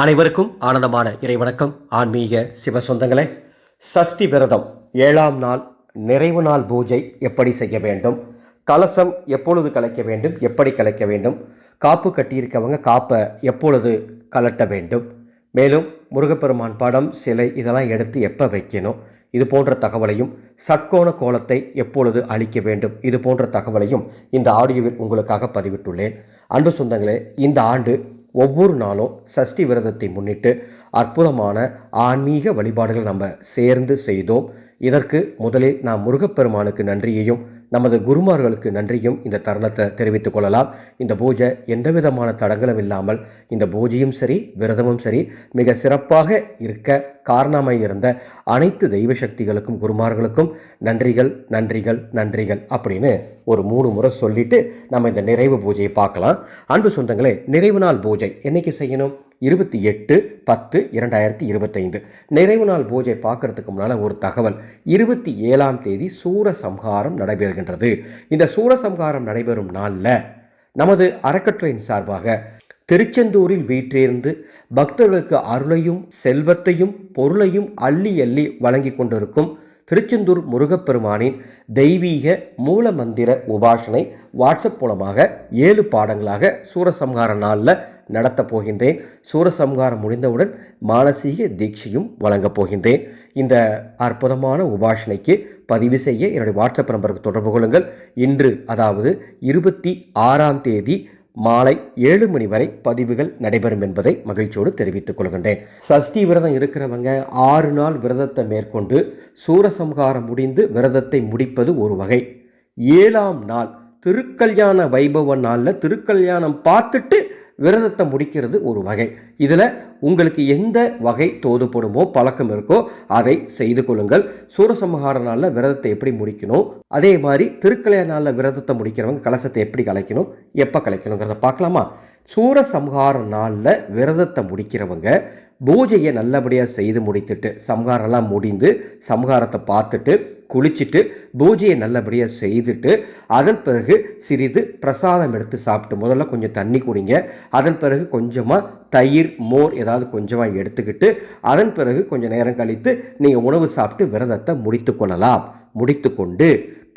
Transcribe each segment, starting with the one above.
அனைவருக்கும் ஆனந்தமான இறைவணக்கம். ஆன்மீக சிவ சொந்தங்களே சஷ்டி விரதம் ஏழாம் நாள் நிறைவு நாள் பூஜை எப்படி செய்ய வேண்டும்? கலசம் எப்பொழுது கலைக்க வேண்டும்? எப்படி கலைக்க வேண்டும்? காப்பு கட்டியிருக்கவங்க காப்பை எப்பொழுது கலட்ட வேண்டும்? மேலும் முருகப்பெருமான் படம் சிலை இதெல்லாம் எடுத்து எப்போ வைக்கணும்? இது போன்ற தகவலையும் சட்கோண கோலத்தை எப்பொழுது அளிக்க வேண்டும்? இது போன்ற தகவலையும் இந்த ஆடியோவில் உங்களுக்காக பதிவிட்டுள்ளேன். அன்பு சொந்தங்களே இந்த ஆண்டு ஒவ்வொரு நாளும் சஷ்டி விரதத்தை முன்னிட்டு அற்புதமான ஆன்மீக வழிபாடுகள் நம்ம சேர்ந்து செய்தோம். இதற்கு முதலில் நாம் முருகப்பெருமானுக்கு நன்றியையும் நமது குருமார்களுக்கு நன்றியும் இந்த தருணத்தை தெரிவித்துக் கொள்ளலாம். இந்த பூஜை எந்த விதமான தடங்களும் இல்லாமல் இந்த பூஜையும் சரி விரதமும் சரி மிக சிறப்பாக இருக்க காரணமாக இருந்த அனைத்து தெய்வ சக்திகளுக்கும் குருமார்களுக்கும் நன்றிகள் நன்றிகள் நன்றிகள் அப்படின்னு ஒரு மூணு முறை சொல்லிட்டு நம்ம இந்த நிறைவு பூஜையை பார்க்கலாம். அன்பு சொந்தங்களே நிறைவு நாள் பூஜை என்னைக்கு செய்யணும்? இருபத்தி எட்டு பத்து இரண்டாயிரத்தி இருபத்தைந்து. நிறைவு நாள் பூஜை பார்க்கறதுக்கு முன்னால் ஒரு தகவல். இருபத்தி ஏழாம் தேதி சூரசம்ஹாரம் நடைபெறுகின்றது. இந்த சூரசம்ஹாரம் நடைபெறும் நாளில் நமது அறக்கட்டளையின் சார்பாக திருச்செந்தூரில் வீற்றிருந்து பக்தர்களுக்கு அருளையும் செல்வத்தையும் பொருளையும் அள்ளி அள்ளி வழங்கி கொண்டிருக்கும் திருச்செந்தூர் முருகப்பெருமானின் தெய்வீக மூல மந்திர உபாசனை வாட்ஸ்அப் மூலமாக ஏழு பாடங்களாக சூரசம்ஹார நாளில் நடத்தப் போகின்றேன். சூரசம்ஹாரம் முடிந்தவுடன் மானசீக தீட்சையும் வழங்கப் போகின்றேன். இந்த அற்புதமான உபாசனைக்கு பதிவு செய்ய என்னுடைய வாட்ஸ்அப் நம்பருக்கு தொடர்பு கொள்ளுங்கள். இன்று அதாவது இருபத்தி ஆறாம் தேதி மாலை ஏழு மணி வரை பதிவுகள் நடைபெறும் என்பதை மகிழ்ச்சியோடு தெரிவித்துக் கொள்கின்றேன். சஷ்டி விரதம் இருக்கிறவங்க ஆறு நாள் விரதத்தை மேற்கொண்டு சூரசம்ஹாரம் முடிந்து விரதத்தை முடிப்பது ஒரு வகை. ஏழாம் நாள் திருக்கல்யாண வைபவ நாளில் திருக்கல்யாணம் பார்த்துட்டு விரதத்தை முடிக்கிறது ஒரு வகை. இதில் உங்களுக்கு எந்த வகை தோதுப்படுமோ பழக்கம் இருக்கோ அதை செய்து கொள்ளுங்கள். சூரசம்ஹார நாளில் விரதத்தை எப்படி முடிக்கணும்? அதே மாதிரி திருக்கல்யாண நாளில் விரதத்தை முடிக்கிறவங்க கலசத்தை எப்படி கலைக்கணும்? எப்போ கலைக்கணுங்கிறத பார்க்கலாமா? சூரசம்ஹார நாளில் விரதத்தை முடிக்கிறவங்க பூஜையை நல்லபடியாக செய்து முடித்துட்டு சம்ஹாரம்லாம் முடிந்து சம்ஹாரத்தை பார்த்துட்டு குளிச்சுட்டு பூஜையை நல்லபடியாக செய்துட்டு அதன் பிறகு சிறிது பிரசாதம் எடுத்து சாப்பிட்டு முதல்ல கொஞ்சம் தண்ணி குடிங்க. அதன் பிறகு கொஞ்சமாக தயிர் மோர் ஏதாவது கொஞ்சமாக எடுத்துக்கிட்டு அதன் பிறகு கொஞ்சம் நேரம் கழித்து நீங்கள் உணவு சாப்பிட்டு விரதத்தை முடித்து கொள்ளலாம். முடித்து கொண்டு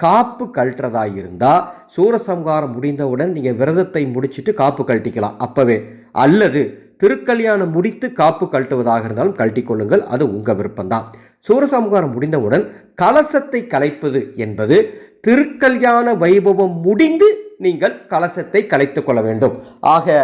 காப்பு கழட்டுறதா இருந்தால் சூரசம்ஹாரம் முடிந்தவுடன் நீங்கள் விரதத்தை முடிச்சுட்டு காப்பு கழட்டிக்கலாம். அப்போவே. அல்லது திருக்கல்யாணம் முடித்து காப்பு கழட்டுவதாக இருந்தாலும் கழட்டிக் கொள்ளுங்கள். அது உங்கள் விருப்பம்தான். சூரசம்ஹாரம் முடிந்தவுடன் கலசத்தை கலைப்பது என்பது திருக்கல்யாண வைபவம் முடிந்து நீங்கள் கலசத்தை கலைத்து கொள்ள வேண்டும். ஆக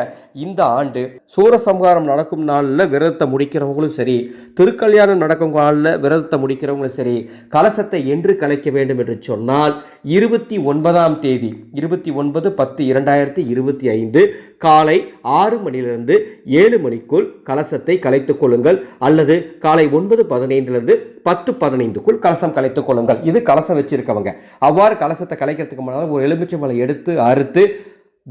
இந்த ஆண்டு சூரசம்ஹாரம் நடக்கும் நாளில் விரதத்தை முடிக்கிறவங்களும் சரி திருக்கல்யாணம் நடக்கும் நாளில் விரதத்தை முடிக்கிறவங்களும் சரி கலசத்தை என்று கலைக்க வேண்டும் என்று சொன்னால் இருபத்தி ஒன்பதாம் தேதி இருபத்தி ஒன்பது பத்து இரண்டாயிரத்தி இருபத்தி ஐந்து காலை ஆறு மணிலிருந்து ஏழு மணிக்குள் கலசத்தை கலைத்துக் கொள்ளுங்கள் அல்லது காலை ஒன்பது பதினைந்துலேருந்து பத்து பதினைந்துக்குள் கலசம் கலைத்துக் கொள்ளுங்கள். இது கலசம் வச்சிருக்கவங்க. அவ்வாறு கலசத்தை கலைக்கிறதுக்கு முன்னால் ஒரு எலுமிச்சை மலை எடுத்து அறுத்து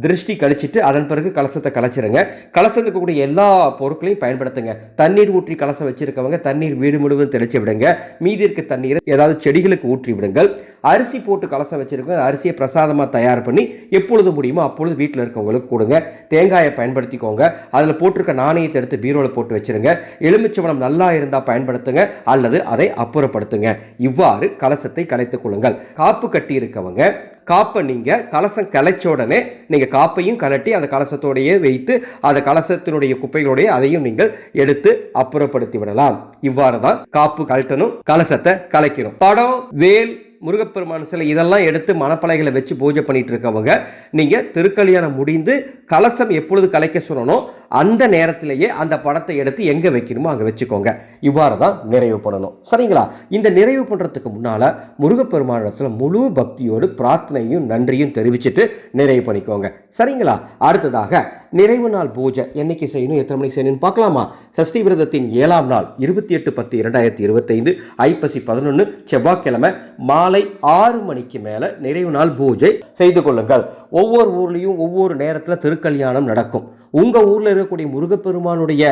திருஷ்டி கழிச்சிட்டு அதன் பிறகு கலசத்தை கலைச்சிருங்க. கலசத்துக்கு கூடிய எல்லா பொருட்களையும் பயன்படுத்துங்க. தண்ணீர் ஊற்றி கலசம் வச்சிருக்கவங்க தண்ணீர் வீடு முழுவதும் தெளிச்சு விடுங்க. மீதி இருக்க தண்ணீரை ஏதாவது செடிகளுக்கு ஊற்றி விடுங்கள். அரிசி போட்டு கலசம் வச்சிருக்கவங்க அரிசியை பிரசாதமாக தயார் பண்ணி எப்பொழுது முடியுமோ அப்பொழுது வீட்டில் இருக்கவங்களுக்கு கொடுங்க. தேங்காயை பயன்படுத்திக்கோங்க. அதில் போட்டிருக்க நாணயத்தை எடுத்து பீரோவில் போட்டு வச்சிருங்க. எலுமிச்சம்பழம் நல்லா இருந்தால் பயன்படுத்துங்க. அல்லது அதை அப்புறப்படுத்துங்க. இவ்வாறு கலசத்தை கலைத்துக் கொள்ளுங்கள். காப்பு கட்டி இருக்கவங்க காப்பை நீங்கள் கலசம் கலைச்ச உடனே நீங்கள் காப்பையும் கலட்டி அந்த கலசத்தோடையே வைத்து அந்த கலசத்தினுடைய குப்பைகளுடைய அதையும் நீங்கள் எடுத்து அப்புறப்படுத்தி விடலாம். இவ்வாறு தான் காப்பு கழட்டணும் கலசத்தை கலைக்கணும். படம் வேல் முருகப்பெருமான் சிலை இதெல்லாம் எடுத்து மணப்பலைகளை வச்சு பூஜை பண்ணிட்டு இருக்கவங்க நீங்கள் திருக்கல்யாணம் முடிந்து கலசம் எப்பொழுது கலைக்க சொல்லணும் அந்த நேரத்திலேயே அந்த படத்தை எடுத்து எங்கே வைக்கணுமோ அங்கே வச்சுக்கோங்க. இவ்வாறு தான் நிறைவு பண்ணணும். சரிங்களா? இந்த நிறைவு பண்ணுறதுக்கு முன்னால் முருகப்பெருமானிடத்தில் முழு பக்தியோடு பிரார்த்தனையும் நன்றியும் தெரிவிச்சுட்டு நிறைவு பண்ணிக்கோங்க. சரிங்களா? அடுத்ததாக நிறைவு நாள் பூஜை என்னைக்கு செய்யணும் எத்தனை மணிக்கு செய்யணும்னு பார்க்கலாமா? சஷ்டி விரதத்தின் ஏழாம் நாள் இருபத்தி எட்டு பத்து இரண்டாயிரத்தி இருபத்தைந்து ஐப்பசி பதினொன்று செவ்வாய்க்கிழமை மாலை ஆறு மணிக்கு மேலே நிறைவு நாள் பூஜை செய்து கொள்ளுங்கள். ஒவ்வொரு ஊர்லேயும் ஒவ்வொரு நேரத்தில் திருக்கல்யாணம் நடக்கும். உங்கள் ஊரில் இருக்கக்கூடிய முருகப்பெருமானுடைய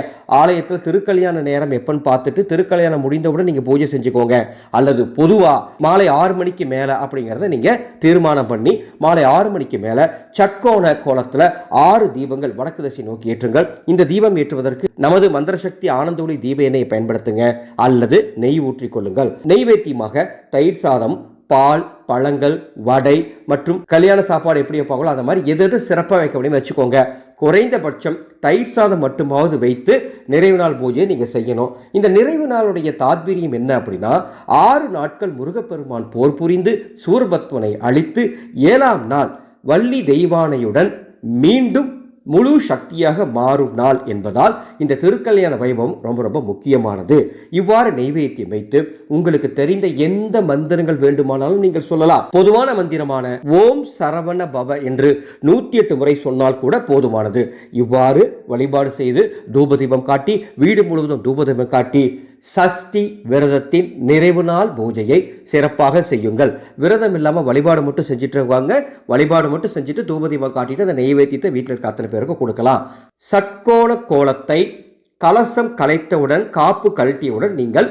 ஆலயத்தில் திருக்கல்யாண நேரம் எப்பன்னு பார்த்துட்டு திருக்கல்யாணம் முடிந்தவுடன் நீங்கள் பூஜை செஞ்சுக்கோங்க. அல்லது பொதுவாக மாலை ஆறு மணிக்கு மேலே அப்படிங்கிறத நீங்கள் தீர்மானம் பண்ணி மாலை ஆறு மணிக்கு மேலே சட்கோண கோலத்தில் ஆறு தீபங்கள் வடக்கு திசை நோக்கி ஏற்றுங்கள். இந்த தீபம் ஏற்றுவதற்கு நமது மந்திரசக்தி ஆனந்தொளி தீப எண்ணெயை பயன்படுத்துங்க. அல்லது நெய் ஊற்றிக்கொள்ளுங்கள் நெய்வேத்தியமாக தயிர் சாதம் பால் பழங்கள் வடை மற்றும் கல்யாண சாப்பாடு எப்படி வைப்பாங்களோ அந்த மாதிரி எது எது சிறப்பாக வைக்க முடியும் வச்சுக்கோங்க. குறைந்தபட்சம் தயிர் சாதம் மட்டுமாவது வைத்து நிறைவு நாள் பூஜையை நீங்கள் செய்யணும். இந்த நிறைவு நாளுடைய தாத்பரியம் என்ன அப்படின்னா ஆறு நாட்கள் முருகப்பெருமான் போர் புரிந்து சூரபத்மனை அழித்து ஏழாம் நாள் வள்ளி தெய்வானையுடன் மீண்டும் முழு சக்தியாக மாறும் நாள் என்பதால் இந்த திருக்கல்யாண வைபவம் ரொம்ப ரொம்ப முக்கியமானது. இவ்வாறு நெய்வேத்தியம் வைத்து உங்களுக்கு தெரிந்த எந்த மந்திரங்கள் வேண்டுமானாலும் நீங்கள் சொல்லலாம். பொதுவான மந்திரமான ஓம் சரவண பவ என்று நூற்றி எட்டு முறை சொன்னால் கூட போதுமானது. இவ்வாறு வழிபாடு செய்து தூபதீபம் காட்டி வீடு முழுவதும் தூபதீபம் காட்டி சஷ்டி விரதத்தின் நிறைவு நாள் பூஜையை சிறப்பாக செய்யுங்கள். விரதம் இல்லாமல் வழிபாடு மட்டும் செஞ்சுட்டு இருக்காங்க வழிபாடு மட்டும் செஞ்சுட்டு தூபதீபம் காட்டிட்டு அந்த நெய்வேத்தியத்தை வீட்டில் இருக்க அத்தனை பேருக்கு கொடுக்கலாம். சட்கோண கோலத்தை கலசம் கலைத்தவுடன் காப்பு கழட்டியவுடன் நீங்கள்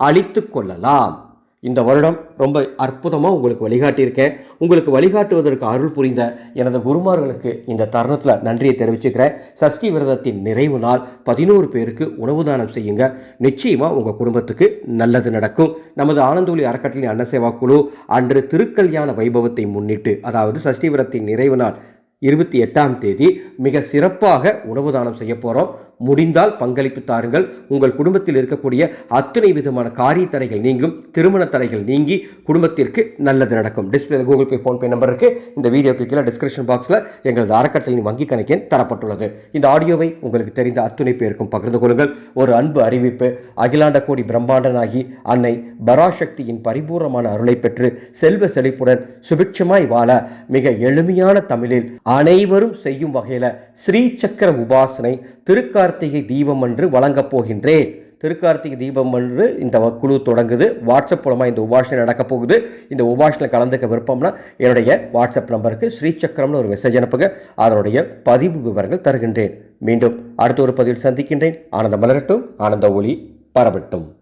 அழித்து கொள்ளலாம். இந்த வருடம் ரொம்ப அற்புதமாக உங்களுக்கு வழிகாட்டியிருக்கேன். உங்களுக்கு வழிகாட்டுவதற்கு அருள் புரிந்த எனது குருமார்களுக்கு இந்த தருணத்தில் நன்றியை தெரிவிச்சுக்கிறேன். சஷ்டி விரதத்தின் நிறைவு நாள் பதினோரு பேருக்கு உணவு தானம் செய்யுங்க. நிச்சயமாக உங்கள் குடும்பத்துக்கு நல்லது நடக்கும். நமது ஆனந்தோலி அறக்கட்டளை அன்னசேவா குழு அன்று திருக்கல்யாண வைபவத்தை முன்னிட்டு அதாவது சஷ்டி விரதத்தின் நிறைவு நாள் இருபத்தி எட்டாம் தேதி மிக சிறப்பாக உணவு தானம் செய்ய போகிறோம் முடிந்தால் பங்களிப்பு தாருங்கள். உங்கள் குடும்பத்தில் இருக்கக்கூடிய அத்தனை விதமான காரிய தடைகள் நீங்கும். திருமண தடைகள் நீங்கி குடும்பத்திற்கு நல்லது நடக்கும். Display Google Pay PhonePe number இருக்கு. இந்த வீடியோக்கு கீழே டிஸ்கிரிப்ஷன் பாக்ஸில் எங்களது அறக்கட்டளையின் வங்கி கணக்கெண் தரப்பட்டுள்ளது. இந்த ஆடியோவை உங்களுக்கு தெரிந்த அத்துணை பேருக்கும் பகிர்ந்து கொள்ளுங்கள். ஒரு அன்பு அறிவிப்பு. அகிலாண்ட கோடி பிரம்மாண்டனாகி அன்னை பராசக்தியின் பரிபூர்ணமான அருளை பெற்று செல்வ செழிப்புடன் சுபிட்சமாய் வாழ மிக எளிமையான தமிழில் அனைவரும் செய்யும் வகையில் ஸ்ரீ சக்கர உபாசனை திருக்கார்த்திகை தீபம் என்று வழங்கப் போகின்றேன். திருக்கார்த்திகை தீபம் என்று இந்த குழு தொடங்குது. வாட்ஸ்அப் மூலமாக இந்த உபாஷனை நடக்க போகுது. இந்த உபாஷனில் கலந்துக்க விருப்பம்னா என்னுடைய வாட்ஸ்அப் நம்பருக்கு ஸ்ரீசக்கரம்னு ஒரு மெசேஜ் அனுப்புங்க. அதனுடைய பதிவு விவரங்கள் தருகின்றேன். மீண்டும் அடுத்த ஒரு பதிவில் சந்திக்கின்றேன். ஆனந்த மலரட்டும். ஆனந்த ஒளி பரவட்டும்.